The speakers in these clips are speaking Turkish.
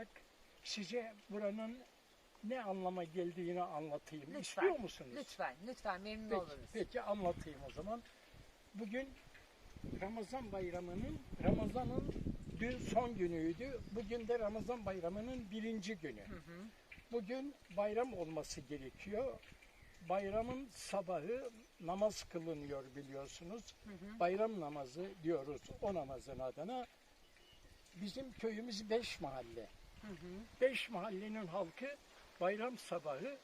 olarak size buranın ne anlama geldiğini anlatayım. Lütfen. İstiyor musunuz? Lütfen, lütfen memnun Peki, oluruz. peki anlatayım o zaman. Bugün Ramazan bayramının, Ramazan'ın dün son günüydü. Bugün de Ramazan bayramının birinci günü. Hı hı. Bugün bayram olması gerekiyor. Bayramın sabahı namaz kılınıyor biliyorsunuz. Hı hı. Bayram namazı diyoruz o namazın adına. Bizim köyümüz beş mahalle. Hı hı. Beş mahallenin halkı bayram sabahı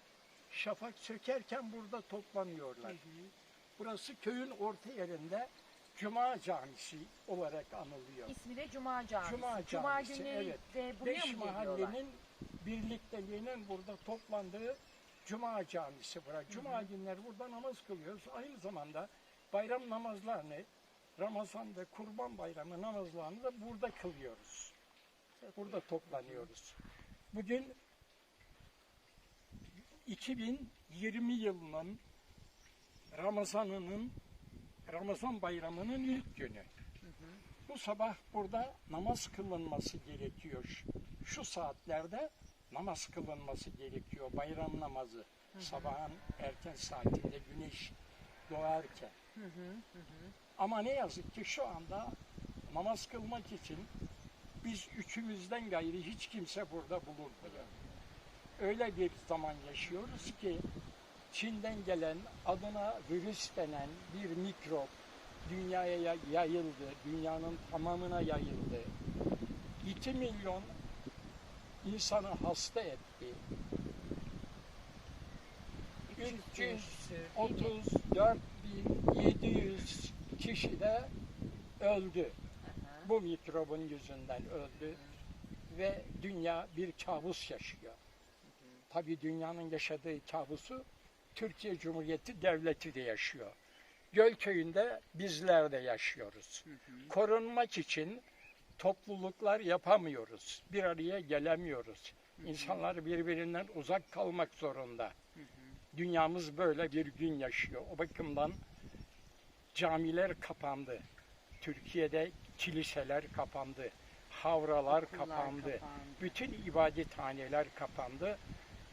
şafak sökerken burada toplanıyorlar. Burası köyün orta yerinde Cuma Camisi olarak anılıyor. İsmi de Cuma Camisi. Cuma Cuma Camisi, günleri evet. de buraya Beş mı mahallenin birlikteliğinin burada toplandığı Cuma Camisi burası. Cuma günleri burada namaz kılıyoruz. Aynı zamanda bayram namazlarını Ramazan ve Kurban Bayramı namazlarını da burada kılıyoruz. Burada toplanıyoruz. Bugün 2020 yılının Ramazanının Ramazan bayramının ilk günü. Bu sabah burada namaz kılınması gerekiyor. Şu, saatlerde namaz kılınması gerekiyor. Bayram namazı. Sabahın erken saatinde güneş doğarken. Hı hı, hı hı. Ama ne yazık ki şu anda namaz kılmak için biz üçümüzden gayri hiç kimse burada bulunmuyor. Öyle bir zaman yaşıyoruz ki Çin'den gelen adına virüs denen bir mikrop dünyaya ya- yayıldı, dünyanın tamamına yayıldı. 2 milyon insanı hasta etti. 334.700 kişi de öldü. Bu mikrobun yüzünden öldü ve dünya bir kabus yaşıyor. Tabii dünyanın yaşadığı kabusu Türkiye Cumhuriyeti Devleti de yaşıyor. Gölköy'ünde bizler de yaşıyoruz. Korunmak için topluluklar yapamıyoruz. Bir araya gelemiyoruz. İnsanlar birbirinden uzak kalmak zorunda. Dünyamız böyle bir gün yaşıyor. O bakımdan camiler kapandı. Türkiye'de kiliseler kapandı. Havralar Okullar kapandı. kapandı. Bütün ibadethaneler kapandı.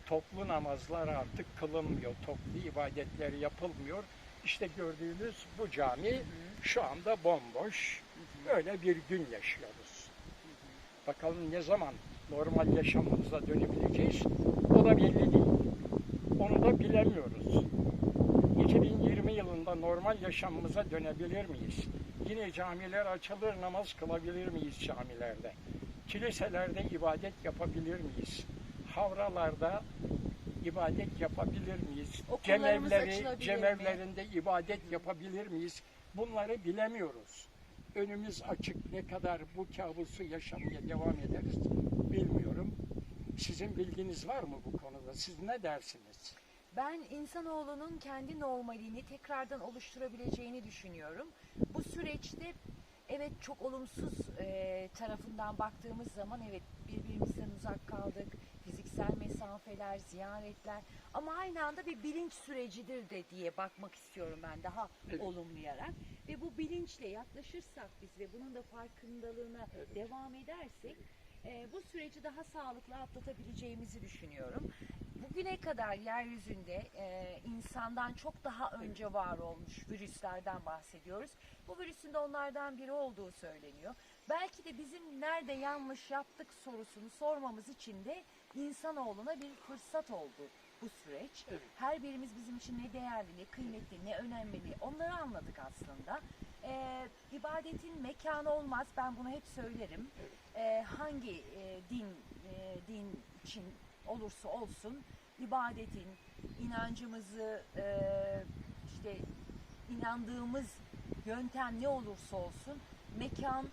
Toplu namazlar artık kılınmıyor. Toplu ibadetler yapılmıyor. İşte gördüğünüz bu cami şu anda bomboş. Böyle bir gün yaşıyoruz. Bakalım ne zaman normal yaşamımıza dönebileceğiz? O da belli değil. Onu da bilemiyoruz. 2020 yılında normal yaşamımıza dönebilir miyiz? Yine camiler açılır, namaz kılabilir miyiz camilerde? Kiliselerde ibadet yapabilir miyiz? Havralarda ibadet yapabilir miyiz? Okullarımız Cemevleri, açılabilir mi? cemevlerinde ibadet yapabilir miyiz? Bunları bilemiyoruz. Önümüz açık. Ne kadar bu kabusu yaşamaya devam ederiz bilmiyorum. Sizin bilginiz var mı bu konuda? Siz ne dersiniz? Ben insanoğlunun kendi normalini tekrardan oluşturabileceğini düşünüyorum. Bu süreçte evet çok olumsuz e, tarafından baktığımız zaman evet birbirimizden uzak kaldık. Fiziksel mesafeler, ziyaretler ama aynı anda bir bilinç sürecidir de diye bakmak istiyorum ben daha Evet. olumlayarak. Ve bu bilinçle yaklaşırsak biz ve bunun da farkındalığına Evet. devam edersek e, bu süreci daha sağlıklı atlatabileceğimizi düşünüyorum. Bugüne kadar yeryüzünde e, insandan çok daha önce var olmuş virüslerden bahsediyoruz. Bu virüsün de onlardan biri olduğu söyleniyor. Belki de bizim nerede yanlış yaptık sorusunu sormamız için de insanoğluna bir fırsat oldu bu süreç. Evet. Her birimiz bizim için ne değerli, ne kıymetli, ne önemli onları anladık aslında. E, ibadetin mekanı olmaz, ben bunu hep söylerim. E, hangi e, din e, din için olursa olsun ibadetin, inancımızı e, işte inandığımız yöntem ne olursa olsun mekan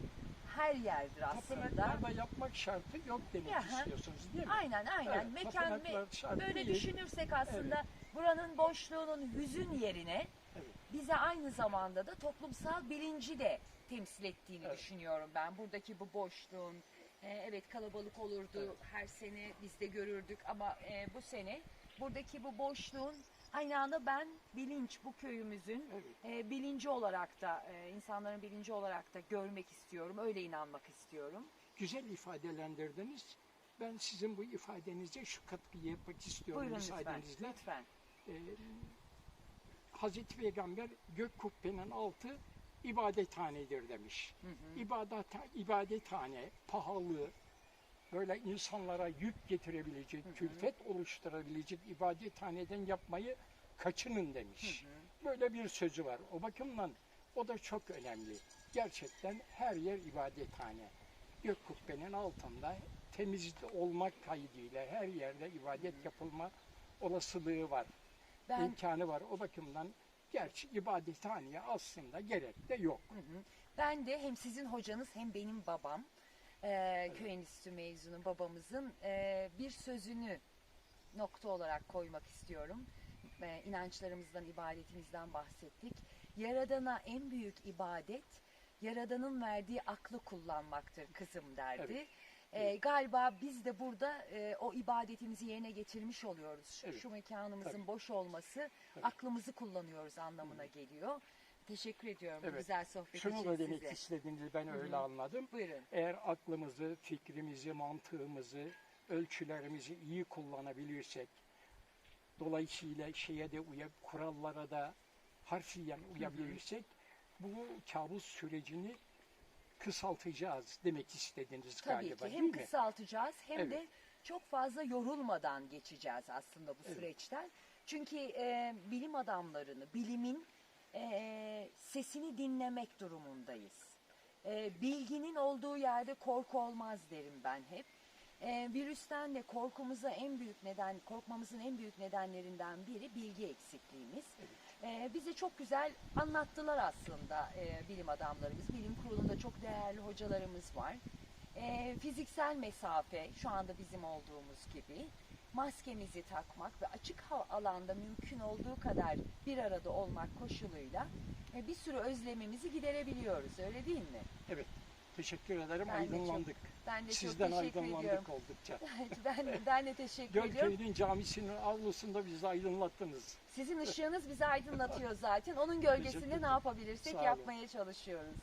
her yerdir aslında. Tapınaklarda yapmak şartı yok demek Aha. istiyorsunuz değil mi? Aynen aynen. Evet, mekan me- böyle değil. düşünürsek aslında buranın boşluğunun hüzün yerine Evet. bize aynı zamanda da toplumsal bilinci de temsil ettiğini Evet. düşünüyorum ben. Buradaki bu boşluğun e, evet kalabalık olurdu her sene biz de görürdük ama e, bu sene buradaki bu boşluğun aynı anda ben bilinç bu köyümüzün Evet. e, bilinci olarak da e, insanların bilinci olarak da görmek istiyorum. Öyle inanmak istiyorum. Güzel ifadelendirdiniz. Ben sizin bu ifadenize şu katkıyı yapmak istiyorum Buyurun lütfen. müsaadenizle. Lütfen. Ee, Hazreti Peygamber gök kubbenin altı ibadethanedir demiş. Hı hı. İbadet, ibadethane pahalı, böyle insanlara yük getirebilecek, Hı hı. külfet oluşturabilecek ibadethaneden yapmayı kaçının demiş. Hı hı. Böyle bir sözü var. O bakımdan o da çok önemli. Gerçekten her yer ibadethane. Gök kubbenin altında temiz olmak kaydıyla her yerde ibadet yapılma olasılığı var, Ben imkanı var. O bakımdan gerçi ibadethaneye aslında gerek de yok. Hı hı. Ben de hem sizin hocanız hem benim babam, e, köy enstitüsü mezunu babamızın e, bir sözünü nokta olarak koymak istiyorum. E, inançlarımızdan, ibadetimizden bahsettik. Yaradana en büyük ibadet, Yaradan'ın verdiği aklı kullanmaktır kızım derdi. Evet. E, galiba biz de burada e, o ibadetimizi yerine getirmiş oluyoruz. Şu, Evet. şu mekanımızın Tabii. boş olması Tabii. aklımızı kullanıyoruz anlamına geliyor. Teşekkür ediyorum Evet. güzel sohbet Şunu için da demek size. istediğinizi ben öyle anladım. Buyurun. Eğer aklımızı, fikrimizi, mantığımızı, ölçülerimizi iyi kullanabilirsek, dolayısıyla şeye de uyup, kurallara da harfiyen uyabilirsek, bu kabus sürecini kısaltacağız demek istediniz Tabii galiba ki değil hem mi? kısaltacağız hem Evet. de çok fazla yorulmadan geçeceğiz aslında bu Evet. süreçten. Çünkü e, bilim adamlarını, bilimin e, sesini dinlemek durumundayız. E, bilginin olduğu yerde korku olmaz derim ben hep. E, virüsten de korkumuza en büyük neden, korkmamızın en büyük nedenlerinden biri bilgi eksikliğimiz. E, bize çok güzel anlattılar aslında e, bilim adamlarımız. Bilim kurulunda çok değerli hocalarımız var. E, fiziksel mesafe şu anda bizim olduğumuz gibi maskemizi takmak ve açık alanda mümkün olduğu kadar bir arada olmak koşuluyla e, bir sürü özlemimizi giderebiliyoruz öyle değil mi? Evet. Teşekkür ederim. Ben de çok aydınlandık. Ben de Sizden çok teşekkür aydınlandık ediyorum. oldukça. ben, ben de teşekkür ediyorum. Gölköy'ün camisinin avlusunda bizi aydınlattınız. Sizin ışığınız bizi aydınlatıyor zaten. Onun gölgesinde ne yapabilirsek yapmaya çalışıyoruz.